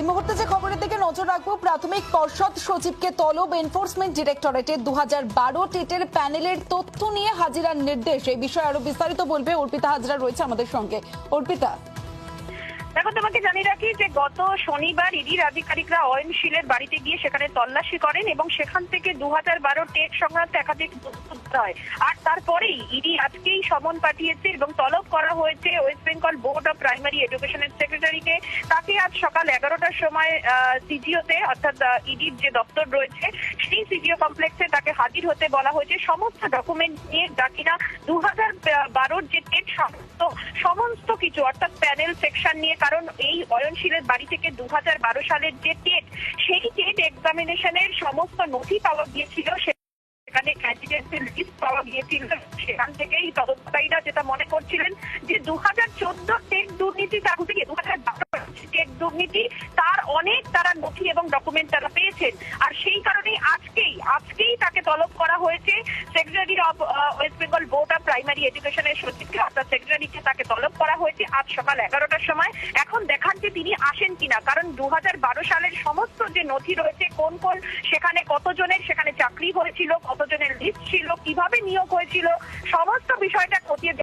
এই মুহূর্তে যে খবরের দিকে নজর রাখব, প্রাথমিক পর্ষদ সচিবকে তলব এনফোর্সমেন্ট ডিরেক্টরেটে দু হাজার বারো টেটের প্যানেলের তথ্য নিয়ে হাজিরার নির্দেশ। এই বিষয়ে আরও বিস্তারিত বলবে অর্পিতা হাজরা রয়েছে আমাদের সঙ্গে। অর্পিতা। দেখো, তোমাকে জানিয়ে রাখি যে গত শনিবার ইডির আধিকারিকরা অয়নশীলের বাড়িতে গিয়ে সেখানে তল্লাশি করেন এবং সেখান থেকে দু হাজার বারো টেট সংক্রান্ত একাধিক হয় আর তারপরেই ইডি আজকেই সমন পাঠিয়েছে এবং তলব করা হয়েছে West Bengal board of primary এডুকেশনের সেক্রেটারিকে তাকে আজ সকাল এগারোটার সময় সিজিওতে, অর্থাৎ ইডির যে দপ্তর রয়েছে, সেই সিজিও কমপ্লেক্সে তাকে হাজির হতে বলা হয়েছে। সমস্ত ডকুমেন্ট নিয়ে যা কিনা দু হাজার বারোর যে টেট সমস্ত সমস্ত কিছু, অর্থাৎ প্যানেল সেকশন নিয়ে, কারণ এই অয়নশীলের বাড়ি থেকে দু হাজার বারো সালের যে টেট, সেই টেট এক্সামিনেশনের সমস্ত নথি পাওয়া গিয়েছিল। সেখানে ক্যান্ডিডেটদের লিস্ট পাওয়া গিয়েছিল। সেখান থেকেই তদন্তকারীরা যেটা মনে করছিলেন যে দু হাজার চোদ্দ টেট দুর্নীতি তার থেকে দু হাজার টেট দুর্নীতি, তার অনেক তারা নথি এবং ডকুমেন্ট তারা পেয়েছেন। আর সেই কারণেই আজকেই আজকেই তাকে তলব করা হয়েছে secretary of West Bengal board of primary এডুকেশনের সচিবকে। অর্থাৎ সেক্রেটারিকে তাকে তলব করা হয়েছে আজ সকাল এগারোটার সময়। এখন দেখার যে তিনি আসেন কিনা। কারণ দু হাজার বারো সালের সমস্ত যে নথি রয়েছে, কোন কোন, সেখানে কতজনের সেখানে চাকরি হয়েছিল, কতজনের লিস্ট ছিল, কীভাবে নিয়োগ হয়েছিল, সমস্ত বিষয়টা খতিয়ে